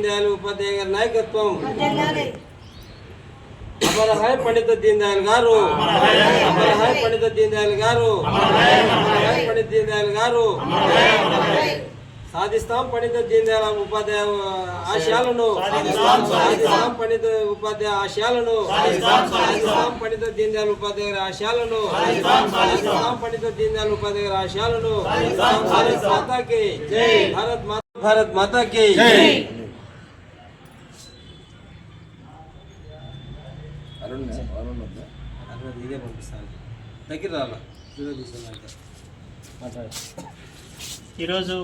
దీన్ దయాళ్ ఉపాధ్యాయ గారి నాయకత్వం. వర్ధిల్లాలి. అమర హై పండిత దీన్ దయాళ్ గారు. అమర హై పండిత దీన్ దయాళ్ గారు. అమర హై పండిత దీన్ దయాళ్ గారు. సాధిస్తాం పండిత దీన్ దయాళ్ ఉపాధ్యాయ ఆశయాలను. సాధిస్తాం పండిత ఉపాధ్యాయ ఆశయాలను. సాధిస్తాం పండిత దీన్ దయాళ్ ఉపాధ్యాయ ఆశయాలను. సాధిస్తాం పండిత దీన్ దయాళ్ ఉపాధ్యాయ ఆశయాలను. భారత్ మాతాకి. జై. భారత్ మాతా భారత్ మాతాకి. జై. అరవై ఇదే పంపిస్తాను. దగ్గర రాలా. తీసుకున్నాక ఈరోజు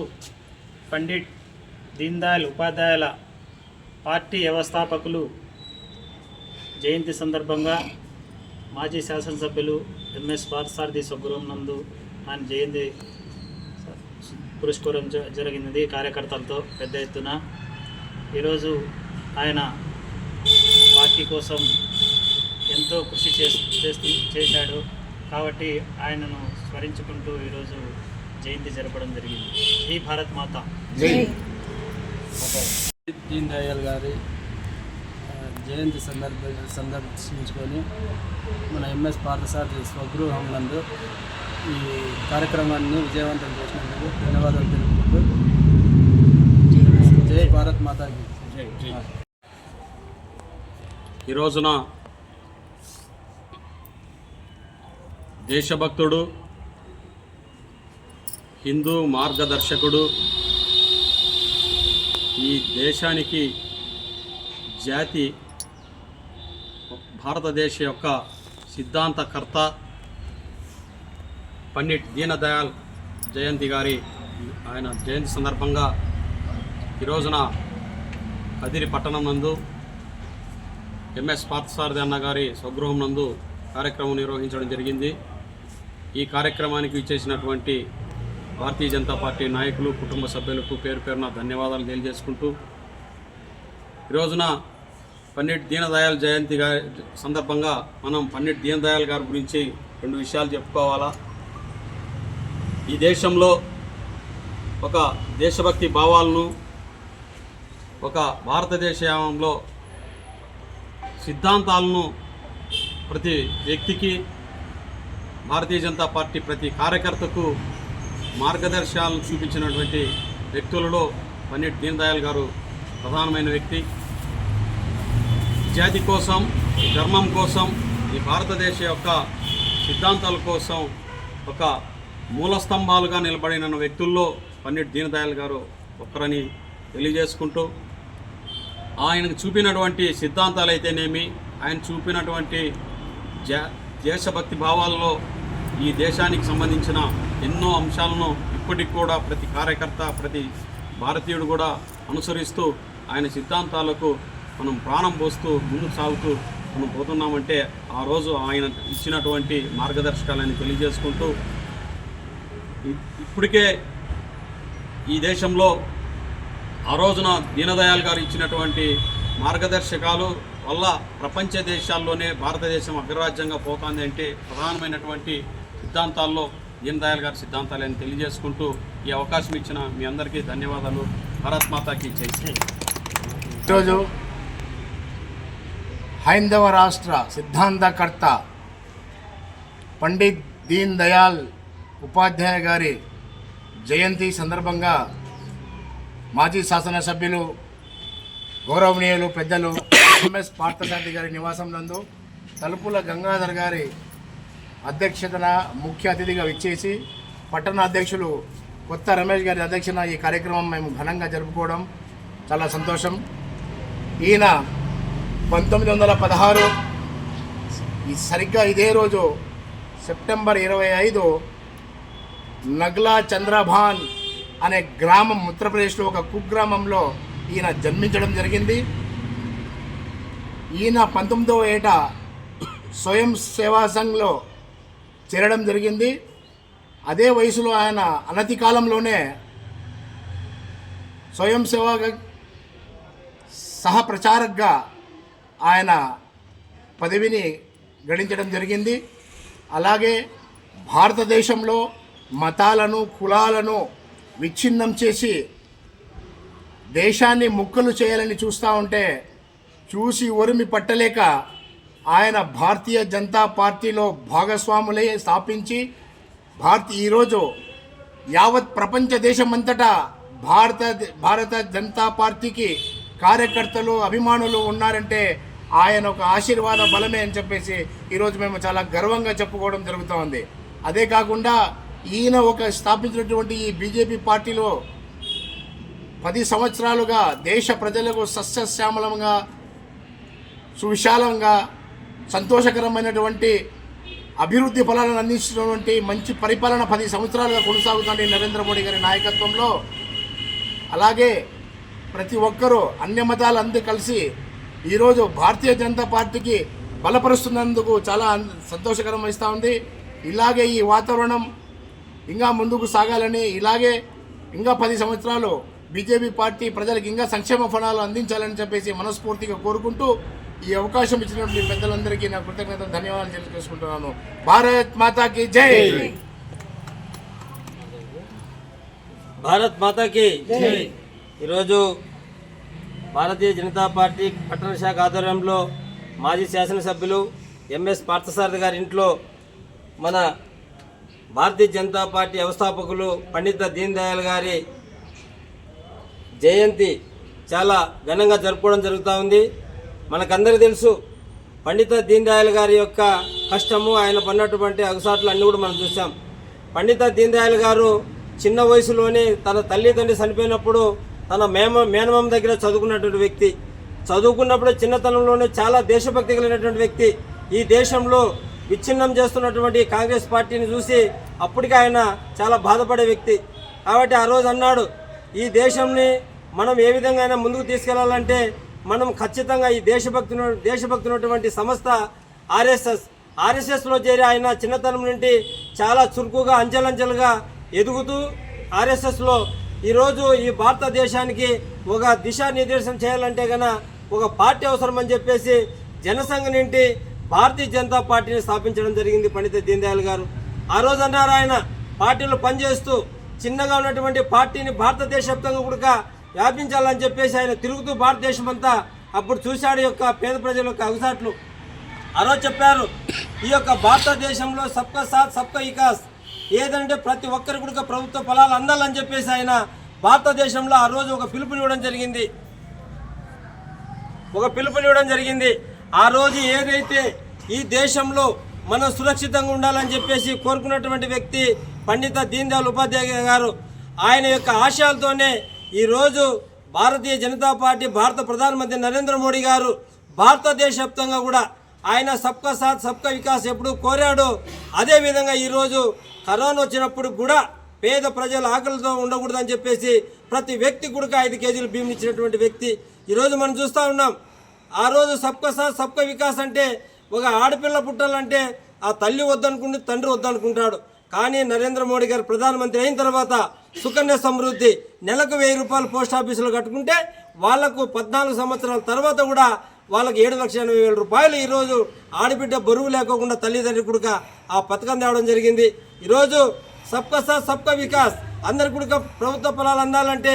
పండిట్ దీన్ దయాళ్ ఉపాధ్యాయుల పార్టీ వ్యవస్థాపకులు జయంతి సందర్భంగా మాజీ శాసనసభ్యులు ఎంఎస్ పార్థసారథి స్వగృహం నందు ఆయన జయంతి పురస్కారం జరిగినది. కార్యకర్తలతో పెద్ద ఎత్తున ఈరోజు ఆయన పార్టీ కోసం ఎంతో కృషి చేస్- చేస్తూ చేశాడు. కాబట్టి ఆయనను స్మరించుకుంటూ ఈరోజు జయంతి జరపడం జరిగింది. జై భారత్ మాత. దీన్ దయాళ్ గారి జయంతి సందర్భ సందర్శించుకొని మన ఎంఎస్ పార్థసారథి స్వగృహం నందు ఈ కార్యక్రమాన్ని విజయవంతం చేసినందుకు ధన్యవాదాలు తెలుపుకుంటూ జై. భారత్ మాతాకి. ఈ రోజున దేశభక్తుడు హిందూ మార్గదర్శకుడు ఈ దేశానికి జాతి భారతదేశ యొక్క సిద్ధాంతకర్త పండిట్ దీనదయాల్ జయంతి గారి ఆయన జయంతి సందర్భంగా ఈరోజున కదిరి పట్టణం నందు ఎంఎస్ పార్థసారథి అన్న గారి స్వగృహం నందు కార్యక్రమం నిర్వహించడం జరిగింది. ఈ కార్యక్రమానికి ఇచ్చేసినటువంటి భారతీయ జనతా పార్టీ నాయకులు కుటుంబ సభ్యులకు పేరు పేరున ధన్యవాదాలు తెలియజేసుకుంటూ ఈరోజున రోజున పండిట్ దీనదయాళ్ జయంతి గారి సందర్భంగా మనం పండిట్ దీనదయాల్ గారి గురించి రెండు విషయాలు చెప్పుకోవాలా. ఈ దేశంలో ఒక దేశభక్తి భావాలను ఒక భారతదేశంలో సిద్ధాంతాలను ప్రతి వ్యక్తికి భారతీయ జనతా పార్టీ ప్రతి కార్యకర్తకు మార్గదర్శకాలను చూపించినటువంటి వ్యక్తులలో పన్నెట్ దీన్ గారు ప్రధానమైన వ్యక్తి. జాతి కోసం ధర్మం కోసం ఈ భారతదేశ యొక్క సిద్ధాంతాల కోసం ఒక మూల స్తంభాలుగా నిలబడిన వ్యక్తుల్లో పన్నెట్ దీన్ గారు ఒక్కరని తెలియజేసుకుంటూ ఆయనకు చూపినటువంటి సిద్ధాంతాలు అయితేనేమి ఆయన చూపినటువంటి జ దేశభక్తి భావాల్లో ఈ దేశానికి సంబంధించిన ఎన్నో అంశాలను ఇప్పటికి కూడా ప్రతి కార్యకర్త ప్రతి భారతీయుడు కూడా అనుసరిస్తూ ఆయన సిద్ధాంతాలకు మనం ప్రాణం పోస్తూ ముందుకు సాగుతూ మనం పోతున్నామంటే ఆ రోజు ఆయన ఇచ్చినటువంటి మార్గదర్శకాలని తెలియజేసుకుంటూ ఇ- ఇప్పటికే ఈ దేశంలో ఆ రోజున దీనదయాల్ గారు ఇచ్చినటువంటి మార్గదర్శకాలు వల్ల ప్రపంచ దేశాల్లోనే భారతదేశం అగ్రరాజ్యంగా పోతుంది అంటే ప్రధానమైనటువంటి సిద్ధాంతాల్లో దీనదయాల్ గారి సిద్ధాంతాలు అని తెలియజేసుకుంటూ ఈ అవకాశం ఇచ్చిన మీ అందరికీ ధన్యవాదాలు. భారత్ మాతాకి జై ఈరోజు హైందవ రాష్ట్ర సిద్ధాంతకర్త పండిత్ దీన్ దయాల్ ఉపాధ్యాయ గారి జయంతి సందర్భంగా మాజీ శాసనసభ్యులు గౌరవనీయులు పెద్దలు ఎంఎస్ పార్థసారథి గారి నివాసం నందు తలుపుల గంగాధర్ గారి అధ్యక్షతన ముఖ్య అతిథిగా విచ్చేసి పట్టణ అధ్యక్షులు కొత్త రమేష్ గారి అధ్యక్షన ఈ కార్యక్రమం మేము ఘనంగా జరుపుకోవడం చాలా సంతోషం. ఈయన పంతొమ్మిది వందల పదహారు ఈ సరిగ్గా ఇదే రోజు సెప్టెంబర్ ఇరవై ఐదు నగ్లా చంద్రభాన్ అనే గ్రామం ఉత్తరప్రదేశ్లో ఒక కుగ్రామంలో ఈయన జన్మించడం జరిగింది. ఈయన పంతొమ్మిదవ ఏట స్వయం సేవా సంఘ్లో చేరడం జరిగింది. అదే వయసులో ఆయన అనతి కాలంలోనే స్వయం సేవా సహప్రచారక్గా ఆయన పదవిని గడించడం జరిగింది. అలాగే భారతదేశంలో మతాలను కులాలను విచ్ఛిన్నం చేసి దేశాన్ని ముక్కలు చేయాలని చూస్తూ ఉంటే చూసి ఒరిమి పట్టలేక ఆయన భారతీయ జనతా పార్టీలో భాగస్వాములై స్థాపించి భారత ఈరోజు యావత్ ప్రపంచ దేశమంతటా భారత భారత జనతా పార్టీకి కార్యకర్తలు అభిమానులు ఉన్నారంటే ఆయన ఒక ఆశీర్వాద బలమే అని చెప్పేసి ఈరోజు మేము చాలా గర్వంగా చెప్పుకోవడం జరుగుతూ ఉంది అదే కాకుండా ఈయన ఒక స్థాపించినటువంటి ఈ బీజేపీ పార్టీలో పది సంవత్సరాలుగా దేశ ప్రజలకు సస్యశ్యామలంగా సువిశాలంగా సంతోషకరమైనటువంటి అభివృద్ధి ఫలాలను అందించినటువంటి మంచి పరిపాలన పది సంవత్సరాలుగా కొనసాగుతుంది నరేంద్ర మోడీ గారి నాయకత్వంలో అలాగే ప్రతి ఒక్కరూ అన్ని మతాలు అందరూ కలిసి ఈరోజు భారతీయ జనతా పార్టీకి బలపరుస్తున్నందుకు చాలా సంతోషకరం ఇస్తూ ఉంది. ఇలాగే ఈ వాతావరణం ఇంకా ముందుకు సాగాలని ఇలాగే ఇంకా పది సంవత్సరాలు బీజేపీ పార్టీ ప్రజలకు ఇంకా సంక్షేమ ఫలాలు అందించాలని చెప్పేసి మనస్ఫూర్తిగా కోరుకుంటూ ఈ అవకాశం ఇచ్చినటువంటి పెద్దలందరికీ నా కృతజ్ఞతలు ధన్యవాదాలు తెలియజేసుకుంటున్నాను. భారత్ మాతాకి జై! భారత్ మాతాకి ఈరోజు భారతీయ జనతా పార్టీ పట్టణ శాఖ ఆధ్వర్యంలో మాజీ శాసనసభ్యులు ఎంఎస్ పార్థసారథి గారి ఇంట్లో మన భారతీయ జనతా పార్టీ వ్యవస్థాపకులు పండిత దీన్ దయాళ్ గారి జయంతి చాలా ఘనంగా జరుపుకోవడం జరుగుతూ ఉంది. మనకందరికీ తెలుసు పండిత దీన్ దయాళ్ గారి యొక్క కష్టము ఆయన పడినటువంటి అగుసాట్లు అన్నీ కూడా మనం చూసాం పండిత దీన్ దయాళ్ గారు చిన్న వయసులోనే తన తల్లిదండ్రి చనిపోయినప్పుడు తన మేమ మేనమామ దగ్గర చదువుకున్నటువంటి వ్యక్తి. చదువుకున్నప్పుడు చిన్నతనంలోనే చాలా దేశభక్తి కలిగినటువంటి వ్యక్తి. ఈ దేశంలో విచ్ఛిన్నం చేస్తున్నటువంటి కాంగ్రెస్ పార్టీని చూసి అప్పటికి ఆయన చాలా బాధపడే వ్యక్తి. కాబట్టి ఆ రోజు అన్నాడు ఈ దేశంని మనం ఏ విధంగా అయినా ముందుకు తీసుకెళ్ళాలంటే మనం ఖచ్చితంగా ఈ దేశభక్తి దేశభక్తి ఉన్నటువంటి సంస్థ ఆర్ఎస్ఎస్ ఆర్ఎస్ఎస్లో చేరి ఆయన చిన్నతనం నుండి చాలా చురుకుగా అంచెలంచెలుగా ఎదుగుతూ ఆర్ఎస్ఎస్లో ఈరోజు ఈ భారతదేశానికి ఒక దిశానిర్దేశం చేయాలంటే గన ఒక పార్టీ అవసరం అని చెప్పేసి జనసంఘ నుండి భారతీయ జనతా పార్టీని స్థాపించడం జరిగింది పండిత దీన్ గారు. ఆ రోజు అన్నారు ఆయన పార్టీలో పనిచేస్తూ చిన్నగా ఉన్నటువంటి పార్టీని భారతదేశ వ్యాప్తంగా కూడా వ్యాపించాలని చెప్పేసి ఆయన తిరుగుతూ భారతదేశం అంతా అప్పుడు చూశాడు యొక్క పేద ప్రజల యొక్క అగసాట్లు. ఆరో చెప్పారు ఈ యొక్క భారతదేశంలో సబ్కా సాత్ సబ్కా వికాస్ ఏదంటే ప్రతి ఒక్కరికి కూడా ప్రభుత్వ ఫలాలు అందాలని చెప్పేసి ఆయన భారతదేశంలో ఆ రోజు ఒక పిలుపునివ్వడం జరిగింది. ఒక పిలుపునివ్వడం జరిగింది. ఆ రోజు ఏదైతే ఈ దేశంలో మనం సురక్షితంగా ఉండాలని చెప్పేసి కోరుకున్నటువంటి వ్యక్తి పండిత దీన్ దయాళ్ ఉపాధ్యాయ గారు ఆయన యొక్క ఆశయాలతోనే ఈరోజు భారతీయ జనతా పార్టీ భారత ప్రధానమంత్రి నరేంద్ర మోడీ గారు భారతదేశ వ్యాప్తంగా కూడా ఆయన సబ్కా సాత్ సబ్కా వికాస్ ఎప్పుడు కోరాడో అదేవిధంగా ఈరోజు కరోనా వచ్చినప్పుడు కూడా పేద ప్రజల ఆకలితో ఉండకూడదని చెప్పేసి ప్రతి వ్యక్తి కూడా ఐదు కేజీలు బియ్యం ఇచ్చినటువంటి వ్యక్తి ఈరోజు మనం చూస్తూ ఉన్నాం. ఆ రోజు సబ్కా సాత్ సబ్కా వికాస్ అంటే ఒక ఆడపిల్ల పుట్టాలంటే ఆ తల్లి వద్దనుకుంటే తండ్రి వద్దనుకుంటాడు. కానీ నరేంద్ర మోడీ గారు ప్రధానమంత్రి అయిన తర్వాత సుకన్య సమృద్ధి నెలకు వెయ్యి రూపాయలు పోస్ట్ ఆఫీసులో కట్టుకుంటే వాళ్ళకు పద్నాలుగు సంవత్సరాల తర్వాత కూడా వాళ్ళకి ఏడు లక్షల ఎనభై వేల రూపాయలు ఈరోజు ఆడబిడ్డ బరువు లేకోకుండా తల్లిదండ్రి కుడుక ఆ పథకం తేవడం జరిగింది. ఈరోజు సబ్కా సాత్ సబ్కా వికాస్ అందరి కుడుక ప్రభుత్వ ఫలాలు అందాలంటే